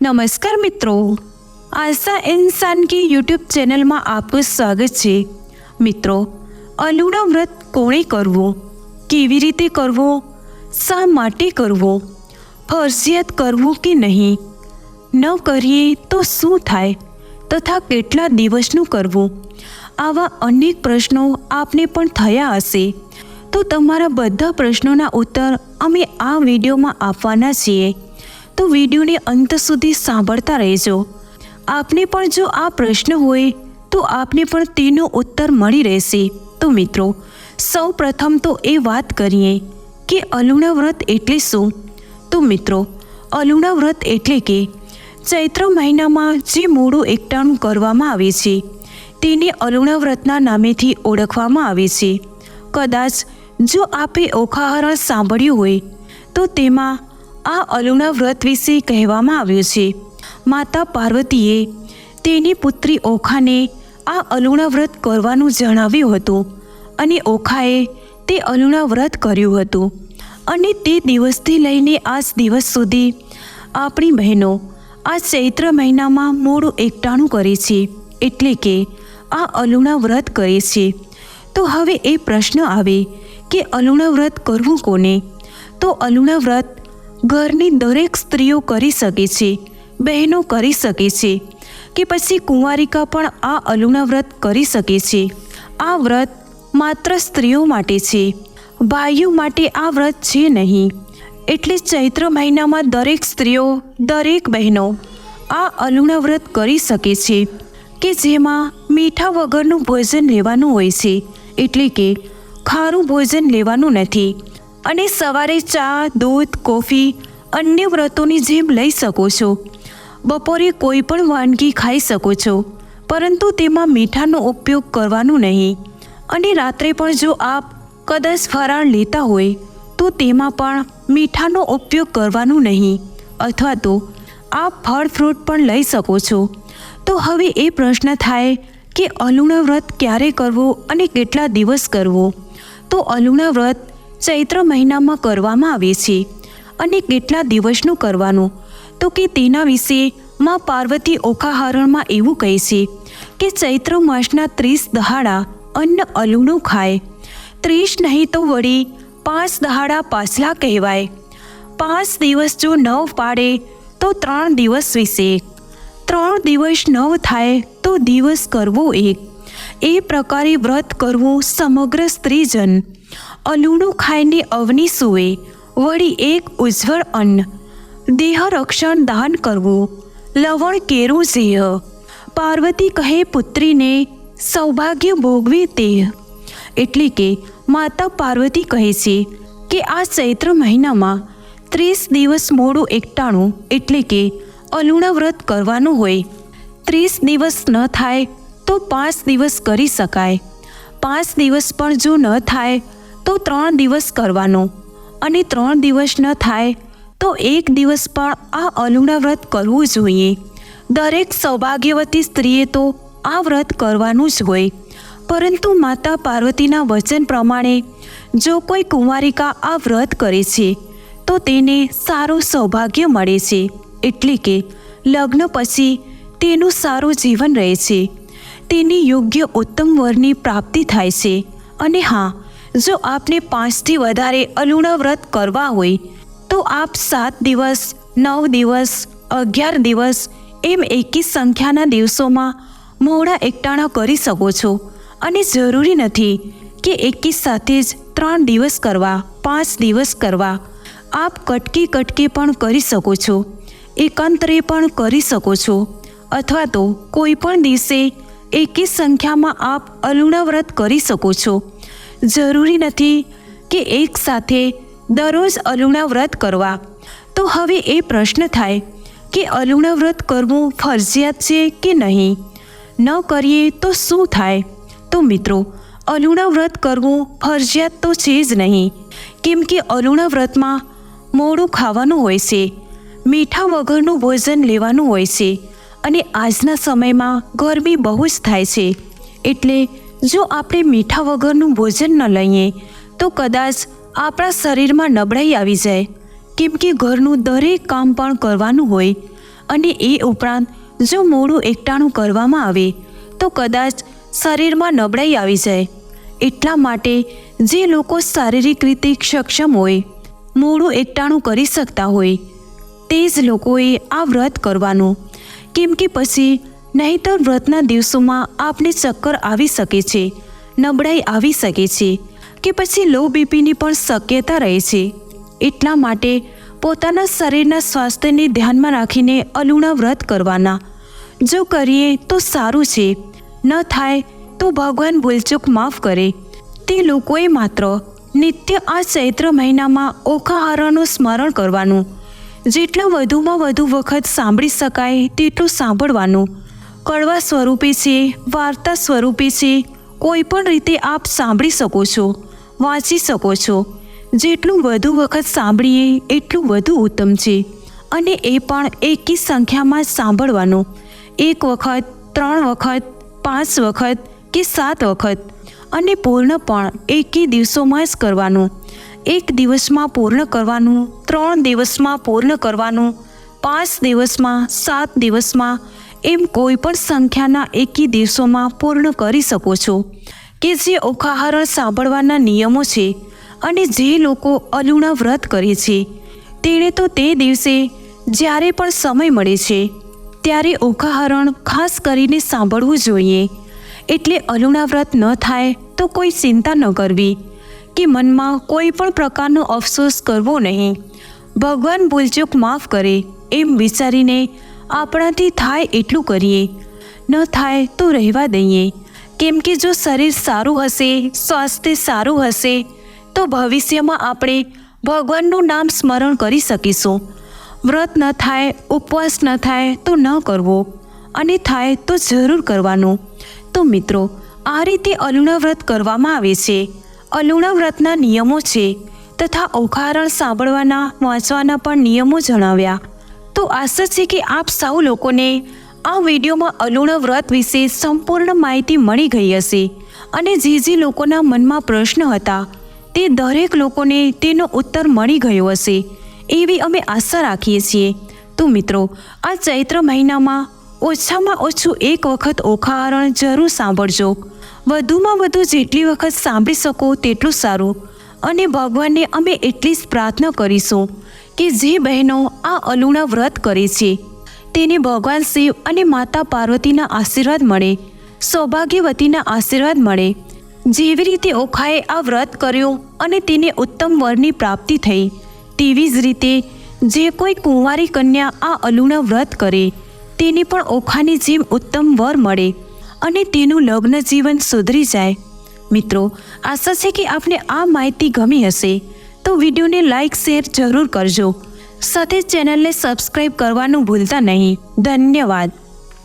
નમસ્કાર મિત્રો. આશા ઇન્સાન કી યુટ્યુબ ચેનલમાં આપનું સ્વાગત છે. મિત્રો અલુણા વ્રત કોણે કરવું? કેવી રીતે કરવો? શા માટે કરવો? ફરજિયાત કરવું કે નહીં? ન કરીએ તો શું થાય? તથા કેટલા દિવસનું કરવું? આવા અનેક પ્રશ્નો આપને પણ થયા હશે. તો તમારા બધા પ્રશ્નોના ઉત્તર અમે આ વિડીયોમાં આપવાના છીએ. તો વિડીયોને અંત સુધી સાંભળતા રહેજો. આપને પણ જો આ પ્રશ્ન હોય, તો આપને પણ તેનો ઉત્તર મળી રહેશે. તો મિત્રો, સૌ પ્રથમ તો એ વાત કરીએ કે અલુણા વ્રત એટલે શું? તો મિત્રો, અલુણા વ્રત એટલે કે ચૈત્ર મહિનામાં જે મૂળું એકટાણું કરવામાં આવે છે, તેને અલુણા વ્રતના નામેથી ઓળખવામાં આવે છે. કદાચ જો આપે ઓખાહરણ સાંભળ્યું હોય, તો તેમાં આ અલુણા વ્રત વિશે કહેવામાં આવ્યું છે. માતા પાર્વતીએ તેની પુત્રી ઓખાને આ અલુણા વ્રત કરવાનું જણાવ્યું હતું અને ઓખાએ તે અલુણા વ્રત કર્યું હતું અને તે દિવસથી લઈને આજ દિવસ સુધી આપણી બહેનો આ ચૈત્ર મહિનામાં મોડું એકટાણું કરે છે એટલે કે આ અલુણા વ્રત કરે છે. તો હવે એ પ્રશ્ન આવે કે અલુણા વ્રત કરવું કોને? તો અલુણા વ્રત ઘરની દરેક સ્ત્રીઓ કરી શકે છે, બહેનો કરી શકે છે કે પછી કુંવારિકા પણ આ અલુણા વ્રત કરી શકે છે. આ વ્રત માત્ર સ્ત્રીઓ માટે છે. ભાઈઓ માટે આ વ્રત છે નહીં. એટલે ચૈત્ર મહિનામાં દરેક સ્ત્રીઓ, દરેક બહેનો આ અલુણા વ્રત કરી શકે છે કે જેમાં મીઠા વગરનું ભોજન લેવાનું હોય છે. એટલે કે ખારું ભોજન લેવાનું નથી. અને સવારે ચા, દૂધ, કોફી, અન્ય વ્રતોની જેમ લઈ શકો છો. બપોરે કોઈ પણ વાનગી ખાઈ શકો છો, પરંતુ તેમાં મીઠાનો ઉપયોગ કરવાનું નહીં. અને રાત્રે પણ જો આપ કદાચ ફરાળ લેતા હોય, તો તેમાં પણ મીઠાનો ઉપયોગ કરવાનું નહીં. અથવા તો આપ ફળ ફ્રૂટ પણ લઈ શકો છો. તો હવે એ પ્રશ્ન થાય કે અલુણા વ્રત ક્યારે કરવો અને કેટલા દિવસ કરવો? તો અલુણા વ્રત ચૈત્ર મહિનામાં કરવામાં આવે છે અને કેટલા દિવસનું કરવાનું? તો કે તેના વિશે માં પાર્વતી ઓખાહરણમાં એવું કહે છે કે ચૈત્ર માસના ત્રીસ દહાડા અન્ન અલુણું ખાય. ત્રીસ નહીં તો વળી પાંચ દહાડા પાછલા કહેવાય. પાંચ દિવસ જો નવ પાડે તો ત્રણ દિવસ વિશે ત્રણ દિવસ નવ થાય તો દિવસ કરવો એક. એ પ્રકારે વ્રત કરવું સમગ્ર સ્ત્રીજન અલુણું ખાઈને અવની સુવે વળી એક ઉજ્જવળ અન્ન. દેહ રક્ષણ દાન કરવું. લવણ કેરું ઝેહ પાર્વતી કહે પુત્રીને, સૌભાગ્ય ભોગવે તે. એટલે કે, માતા પાર્વતી કહે છે કે, આ ચૈત્ર મહિનામાં ત્રીસ દિવસ મોડું એકટાણું, એટલે કે અલુણા વ્રત કરવાનું હોય. ત્રીસ દિવસ ન થાય તો પાંચ દિવસ કરી શકાય. પાંચ દિવસ પણ જો ન થાય તો ત્રણ દિવસ કરવાનો. અને ત્રણ દિવસ ન થાય, તો એક દિવસ પણ આ અલુણા વ્રત કરવું જોઈએ. દરેક સૌભાગ્યવતી સ્ત્રીએ તો આ વ્રત કરવાનું જ હોય. પરંતુ માતા પાર્વતીના વચન પ્રમાણે, જો કોઈ કુંવારિકા આ વ્રત કરે છે, તો તેને સારું સૌભાગ્ય મળે છે. એટલે કે, લગ્ન પછી તેનું સારું જીવન રહે છે. તેની યોગ્ય ઉત્તમ વરની પ્રાપ્તિ થાય છે. અને હા જો આપને પાંચથી વધારે અલુણા વ્રત કરવા હોય, તો આપ સાત દિવસ, નવ દિવસ, અગિયાર દિવસ એમ એકી સંખ્યાના દિવસોમાં મોડા એકટાણા કરી શકો છો. અને જરૂરી નથી કે એકી સાથે જ ત્રણ દિવસ કરવા, પાંચ દિવસ કરવા. આપ કટકી કટકી પણ કરી શકો છો. એકાંતરે પણ કરી શકો છો. અથવા તો કોઈ પણ દિવસે એકી સંખ્યામાં આપ અલુણા વ્રત કરી શકો છો. જરૂરી નથી કે એકસાથે દરરોજ અલુણા વ્રત કરવા. તો હવે એ પ્રશ્ન થાય કે અલુણા વ્રત કરવું ફરજિયાત છે કે નહીં? ન કરીએ તો શું થાય? તો મિત્રો, અલુણા વ્રત કરવું ફરજિયાત તો છે જ નહીં. કેમ કે અલુણા વ્રતમાં મોડું ખાવાનું હોય છે, મીઠા વગરનું ભોજન લેવાનું હોય છે અને આજના સમયમાં ગરમી બહુ જ થાય છે. એટલે જો આપણે મીઠા વગરનું ભોજન ન લઈએ, તો કદાચ આપણા શરીરમાં નબળાઈ આવી જાય. કેમ કે ઘરનું દરેક કામ પણ કરવાનું હોય. અને એ ઉપરાંત, જો મોડું એકટાણું કરવામાં આવે, તો કદાચ શરીરમાં નબળાઈ આવી જાય. એટલા માટે જે લોકો શારીરિક રીતે સક્ષમ હોય, મોડું એકટાણું કરી શકતા હોય, તે જ લોકોએ આ વ્રત કરવાનું. કેમ કે પછી નહીંતર વ્રતના દિવસોમાં આપને ચક્કર આવી શકે છે, નબળાઈ આવી શકે છે કે પછી લો બીપીની પણ શક્યતા રહે છે. એટલા માટે પોતાના શરીરના સ્વાસ્થ્યને ધ્યાનમાં રાખીને અલુણા વ્રત કરવાના. જો કરીએ તો સારું છે, ન થાય તો ભગવાન ભૂલચૂક માફ કરે. તે લોકોએ માત્ર નિત્ય આ ચૈત્ર મહિનામાં ઓખાહારનું સ્મરણ કરવાનું. જેટલા વધુમાં વધુ વખત સાંભળી શકાય તેટલું સાંભળવાનું. કડવા સ્વરૂપે છે, વાર્તા સ્વરૂપે છે, કોઈ પણ રીતે આપ સાંભળી શકો છો, વાંચી શકો છો. જેટલું વધુ વખત સાંભળીએ, એટલું વધુ ઉત્તમ છે. અને એ પણ એકી સંખ્યામાં સાંભળવાનું. એક વખત, ત્રણ વખત, પાંચ વખત કે સાત વખત. અને પૂર્ણ પણ એકી દિવસોમાં જ કરવાનું. એક દિવસમાં પૂર્ણ કરવાનું, ત્રણ દિવસમાં પૂર્ણ કરવાનું, પાંચ દિવસમાં, સાત દિવસમાં એમ કોઈ પણ સંખ્યાના એકી દિવસોમાં પૂર્ણ કરી શકો છો. કે જે ઓખાહરણ સાંભળવાના નિયમો છે અને જે લોકો અલુણા વ્રત કરે છે, તેણે તો તે દિવસે જ્યારે પણ સમય મળે છે, ત્યારે ઓખાહરણ ખાસ કરીને સાંભળવું જોઈએ. એટલે અલુણા વ્રત ન થાય તો કોઈ ચિંતા ન કરવી કે મનમાં કોઈ પણ પ્રકારનો અફસોસ કરવો નહીં. ભગવાન ભૂલચૂક માફ કરે એમ વિચારીને આપણાથી થાય એટલું કરીએ. ન થાય તો રહેવા દઈએ. કેમ કે જો શરીર સારું હશે, સ્વાસ્થ્ય સારું હશે, તો ભવિષ્યમાં આપણે ભગવાનનું નામ સ્મરણ કરી શકીશું. વ્રત ન થાય, ઉપવાસ ન થાય તો ન કરવો. અને થાય તો જરૂર કરવાનું. તો મિત્રો, આ રીતે અલુણા વ્રત કરવામાં આવે છે. અલુણા વ્રતના નિયમો છે તથા ઓખારણ સાંભળવાના, વાંચવાના પણ નિયમો જણાવ્યા. તો આશા છે કે આપ સૌ લોકોને આ વિડીયોમાં અલુણા વ્રત વિશે સંપૂર્ણ માહિતી મળી ગઈ હશે. અને જે જે લોકોના મનમાં પ્રશ્ન હતા, તે દરેક લોકોને તેનો ઉત્તર મળી ગયો હશે. એવી અમે આશા રાખીએ છીએ. તો મિત્રો, આ ચૈત્ર મહિનામાં ઓછામાં ઓછું એક વખત ઓખાહરણ જરૂર સાંભળજો. વધુમાં વધુ જેટલી વખત સાંભળી શકો તેટલું સારું. અને ભગવાનને અમે એટલી જ પ્રાર્થના કરીશું. કે જે બહેનો આ અલુણા વ્રત કરે છે, તેને ભગવાન શિવ અને માતા પાર્વતીના આશીર્વાદ મળે, સૌભાગ્યવતીના આશીર્વાદ મળે. જેવી રીતે ઓખાએ આ વ્રત કર્યું અને તેને ઉત્તમ વરની પ્રાપ્તિ થઈ, તેવી જ રીતે જે કોઈ કુંવારી કન્યા આ અલુણા વ્રત કરે, તેને પણ ઓખાની જેમ ઉત્તમ વર મળે અને તેનું લગ્ન જીવન સુધરી જાય. મિત્રો, આશા છે કે આપને આ માહિતી ગમી હશે. તો વિડીયોને લાઈક શેર જરૂર કરજો. સાથે ચેનલને સબસ્ક્રાઈબ કરવાનું ભૂલતા નહીં. ધન્યવાદ.